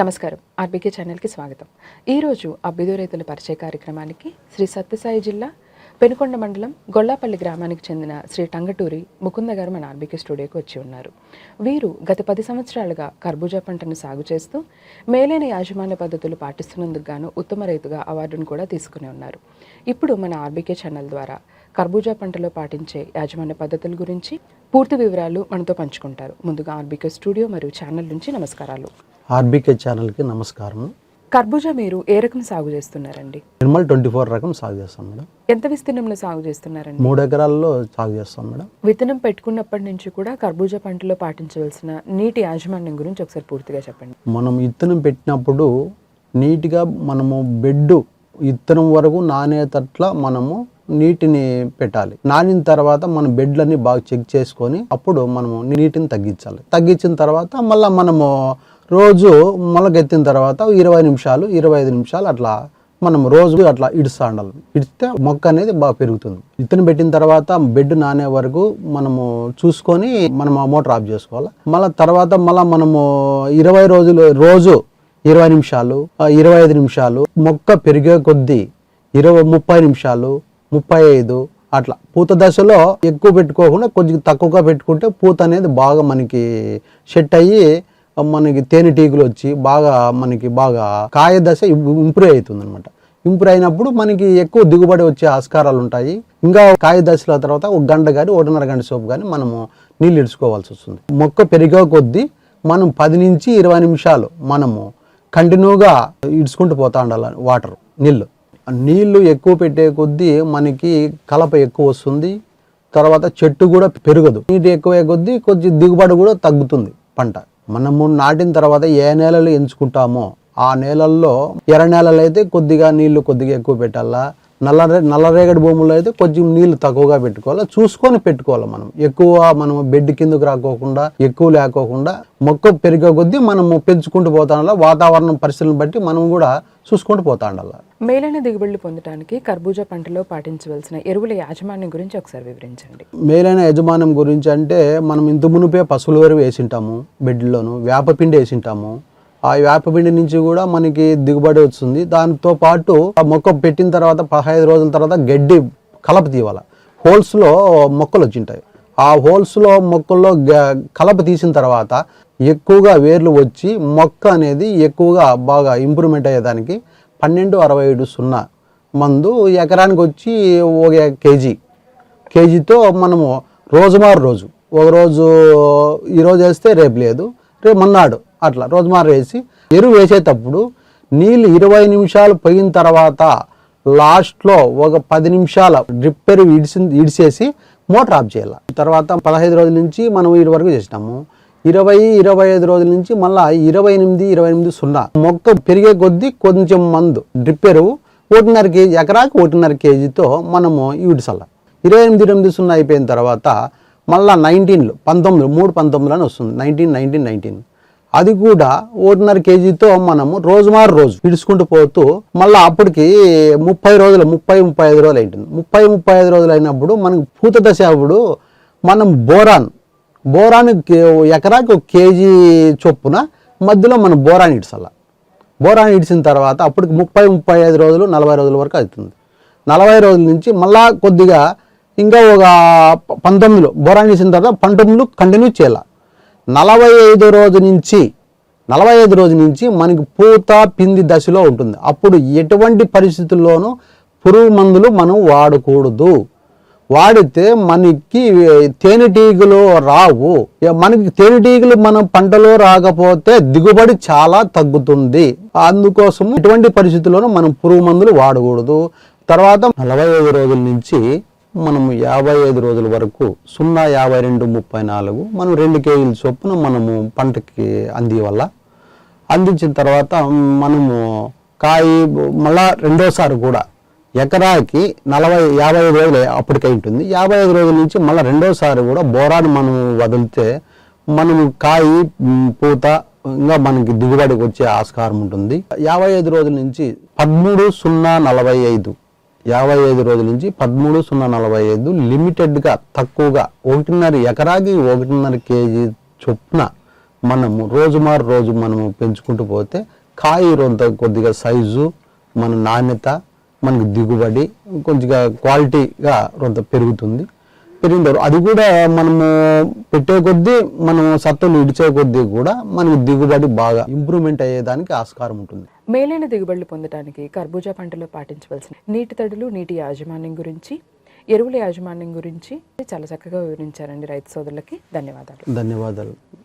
నమస్కారం. ఆర్బీకే ఛానల్కి స్వాగతం. ఈరోజు అభ్యుదయ రైతుల పరిచయ కార్యక్రమానికి శ్రీ సత్యసాయి జిల్లా పెనుకొండ మండలం గొల్లాపల్లి గ్రామానికి చెందిన శ్రీ టంగటూరి ముకుంద గారు మన ఆర్బీకే స్టూడియోకి వచ్చి ఉన్నారు. వీరు గత పది సంవత్సరాలుగా కర్బూజా పంటను సాగు చేస్తూ మేలైన యాజమాన్య పద్ధతులు పాటిస్తున్నందుకు గాను ఉత్తమ రైతుగా అవార్డును కూడా తీసుకుని ఉన్నారు. ఇప్పుడు మన ఆర్బీకే ఛానల్ ద్వారా కర్బూజా పంటలో పాటించే యాజమాన్య పద్ధతుల గురించి పూర్తి వివరాలు మనతో పంచుకుంటారు. ముందుగా ఆర్బీకే స్టూడియో మరియు ఛానల్ నుంచి నమస్కారాలు. ఆర్బీకే ఛానల్కి నమస్కారం. కర్బూజా మీరు ఏ రకం సాగు చేస్తున్నారండి? నిర్మల్ ట్వంటీ ఫోర్ రకం సాగు చేస్తాం మేడం. ఎంత విస్తీర్ణంలో సాగు చేస్తున్నారండి? మూడు ఎకరాల్లో సాగు చేస్తాం మేడం. విత్తనం పెట్టుకున్నప్పటి నుంచి కూడా కర్బూజా పంటలో పాటించవలసిన నీటి యాజమాన్యం గురించి ఒకసారి పూర్తిగా చెప్పండి. మనం ఇత్తనం పెట్టినప్పుడు నీట్గా మనము బెడ్ ఇత్తనం వరకు నానేటట్ల మనము నీటిని పెట్టాలి. నానిన తర్వాత మన బెడ్లన్నీ బాగా చెక్ చేసుకొని అప్పుడు మనము నీటిని తగ్గించాలి. తగ్గించిన తర్వాత మళ్ళీ మనము రోజు మొలకెత్తిన తర్వాత ఇరవై నిమిషాలు ఇరవై ఐదు నిమిషాలు అట్లా మనం రోజు అట్లా ఇడుస్తా ఉండాలి ఇడిస్తే మొక్క అనేది బాగా పెరుగుతుంది. ఇతను పెట్టిన తర్వాత బెడ్ నానే వరకు మనము చూసుకొని మనం ఆ మోటార్ ఆఫ్ చేసుకోవాలి. మళ్ళీ తర్వాత మళ్ళీ మనము ఇరవై రోజులు రోజు ఇరవై నిమిషాలు ఇరవై ఐదు నిమిషాలు మొక్క పెరిగే కొద్దీ ఇరవై ముప్పై నిమిషాలు ముప్పై ఐదు అట్లా. పూత దశలో ఎక్కువ పెట్టుకోకుండా కొంచెం తక్కువగా పెట్టుకుంటే పూత అనేది బాగా మనకి సెట్ అయ్యి మనకి తేనెటీగలు వచ్చి బాగా మనకి బాగా కాయ దశ ఇంప్రూవ్ అవుతుంది అనమాట ఇంప్రూవ్ అయినప్పుడు మనకి ఎక్కువ దిగుబడి వచ్చే ఆస్కారాలు ఉంటాయి. ఇంకా కాయ దశల తర్వాత ఒక గంట కానీ ఒకటిన్నర గంట సోపు కానీ మనము నీళ్ళు ఇడుచుకోవాల్సి వస్తుంది. మొక్క పెరిగే కొద్దీ మనం పది నుంచి ఇరవై నిమిషాలు మనము కంటిన్యూగా ఇడుచుకుంటూ పోతా ఉండాలి వాటర్ నీళ్ళు. నీళ్ళు ఎక్కువ పెట్టే కొద్దీ మనకి కలప ఎక్కువ వస్తుంది. తర్వాత చెట్టు కూడా పెరగదు. నీటి ఎక్కువ కొద్దీ కొద్ది దిగుబడి కూడా తగ్గుతుంది పంట. మనము నాటిన తర్వాత ఏ నేలలు ఎంచుకుంటామో ఆ నేలల్లో ఎర్ర నేలలు అయితే కొద్దిగా నీళ్ళు కొద్దిగా ఎక్కువ పెట్టాలా? నల్ల నల్లరేగడి భూముల్లో అయితే కొంచెం నీళ్ళు తక్కువగా పెట్టుకోవాలి? చూసుకొని పెట్టుకోవాలి మనం. ఎక్కువ మనం బెడ్ కిందకు రాకోకుండా ఎక్కువ లేకోకుండా మొక్క పెరిగే కొద్దీ మనము పెంచుకుంటూ పోతా ఉండాలి వాతావరణం పరిస్థితులను బట్టి మనం కూడా చూసుకుంటూ పోతా ఉండాలి మేలైన దిగుబడులు పొందడానికి కర్బూజా పంటలో పాటించవలసిన ఎరువుల యాజమాన్యం గురించి ఒకసారి వివరించండి. మేలైన యజమానం గురించి అంటే మనం ఇంత మునిపే పశువుల వరకు వేసింటాము బెడ్లోను వేపపిండి వేసింటాము ఆ వేపపిండి నుంచి కూడా మనకి దిగుబడి వస్తుంది. దాంతో పాటు ఆ మొక్క పెట్టిన తర్వాత పదహైదు రోజుల తర్వాత గడ్డి కలప తీయాలి. హోల్స్లో మొక్కలు వచ్చింటాయి. ఆ హోల్స్లో మొక్కల్లో గ- కలప తీసిన తర్వాత ఎక్కువగా వేర్లు వచ్చి మొక్క అనేది ఎక్కువగా బాగా ఇంప్రూవ్మెంట్ అయ్యేదానికి పన్నెండు అరవై ఏడు సున్నా మందు ఎకరానికి వచ్చి ఒక కేజీ. కేజీతో మనము రోజుమారు రోజు. ఒక రోజు ఈరోజు వేస్తే రేపు లేదు. రేపు మన్నాడు. అట్లా రోజుమారు వేసి ఎరువు వేసేటప్పుడు నీళ్ళు ఇరవై నిమిషాలు పోయిన తర్వాత లాస్ట్లో ఒక పది నిమిషాల డ్రిప్ ఎరువు ఇడిసి ఇడిసేసి మోటార్ ఆఫ్ చేయాలి. తర్వాత పదహైదు రోజుల నుంచి మనం ఇరు వరకు చేసినాము. ఇరవై ఇరవై ఐదు రోజుల నుంచి మళ్ళీ ఇరవై ఎనిమిది ఇరవై ఎనిమిది సున్నా. మొక్క పెరిగే కొద్దీ కొంచెం మందు డ్రిప్ ఎరువు ఒకటిన్నర కేజీ ఎకరాకి ఒకటిన్నర కేజీతో మనము ఇవిడిసల్ల ఇరవై ఎనిమిది ఎనిమిది సున్నా అయిపోయిన తర్వాత మళ్ళీ నైన్టీన్లు పంతొమ్మిది మూడు పంతొమ్మిది అని వస్తుంది. Nineteen nineteen nineteen. అది కూడా ఒకటిన్నర కేజీతో మనము రోజుమారు రోజు ఇడుచుకుంటూ పోతూ మళ్ళీ అప్పటికి ముప్పై రోజులు ముప్పై ముప్పై ఐదు రోజులు అయింటుంది. ముప్పై ముప్పై ఐదు రోజులు అయినప్పుడు మనకు పూత దశ అప్పుడు మనం బోరాన్ బోరాన్ ఎకరాకి ఒక కేజీ చొప్పున మధ్యలో మనం బోరాన్ ఇడ్చాల. బోరాన్ ఇడిచిన తర్వాత అప్పటికి ముప్పై ముప్పై ఐదు రోజులు నలభై రోజుల వరకు అవుతుంది. నలభై రోజుల నుంచి మళ్ళా కొద్దిగా ఇంకా ఒక పంతొమ్మిదిలో బోరాన్ ఇచ్చిన తర్వాత పంతొమ్మిదిలో కంటిన్యూ చేయాలి. నలభై ఐదు రోజు నుంచి నలభై ఐదు రోజు నుంచి మనకి పూత పిండి దశలో ఉంటుంది. అప్పుడు ఎటువంటి పరిస్థితుల్లోనూ పురుగు మందులు మనం వాడకూడదు. వాడితే మనకి తేనెటీగలు రావు. మనకి తేనెటీగలు మన పంటలో రాకపోతే దిగుబడి చాలా తగ్గుతుంది. అందుకోసం ఎటువంటి పరిస్థితుల్లోనూ మనం పురుగు మందులు వాడకూడదు. తర్వాత నలభై ఐదు రోజుల నుంచి మనము యాభై ఐదు రోజుల వరకు సున్నా యాభై రెండు ముప్పై నాలుగు మనం రెండు కేజీల చొప్పున మనము పంటకి అందివల్ల అందించిన తర్వాత మనము కాయ మళ్ళా రెండోసారి కూడా ఎకరాకి నలభై యాభై ఐదు రోజులు అప్పటికై ఉంటుంది. యాభై ఐదు రోజుల నుంచి మళ్ళీ రెండోసారి కూడా బోరాన్ని మనం వదిలితే మనము కాయ పూత ఇంకా మనకి దిగుబడికి వచ్చే ఆస్కారం ఉంటుంది. యాభై ఐదు రోజుల నుంచి పదమూడు సున్నా నలభై ఐదు యాభై ఐదు రోజుల నుంచి పదమూడు సున్నా నలభై ఐదు లిమిటెడ్గా తక్కువగా ఒకటిన్నర ఎకరాకి ఒకటిన్నర కేజీ చొప్పున మనము రోజు మారు రోజు మనము పెంచుకుంటూ పోతే కాయ రొంత కొద్దిగా సైజు మన నాణ్యత మనకి దిగుబడి కొద్దిగా క్వాలిటీగా రొంత పెరుగుతుంది. పెరిగిన తర్వాత అది కూడా మనము పెట్టే కొద్దీ మనం సత్తులు ఇడిచే కొద్దీ కూడా మనకి దిగుబడి బాగా ఇంప్రూవ్మెంట్ అయ్యేదానికి ఆస్కారం ఉంటుంది. మేలైన దిగుబడులు పొందడానికి కర్బూజా పంటలో పాటించవలసిన నీటి తడులు నీటి యాజమాన్యం గురించి ఎరువుల యాజమాన్యం గురించి చాలా చక్కగా వివరించారండి రైతు సోదరులకి. ధన్యవాదాలు. ధన్యవాదాలు.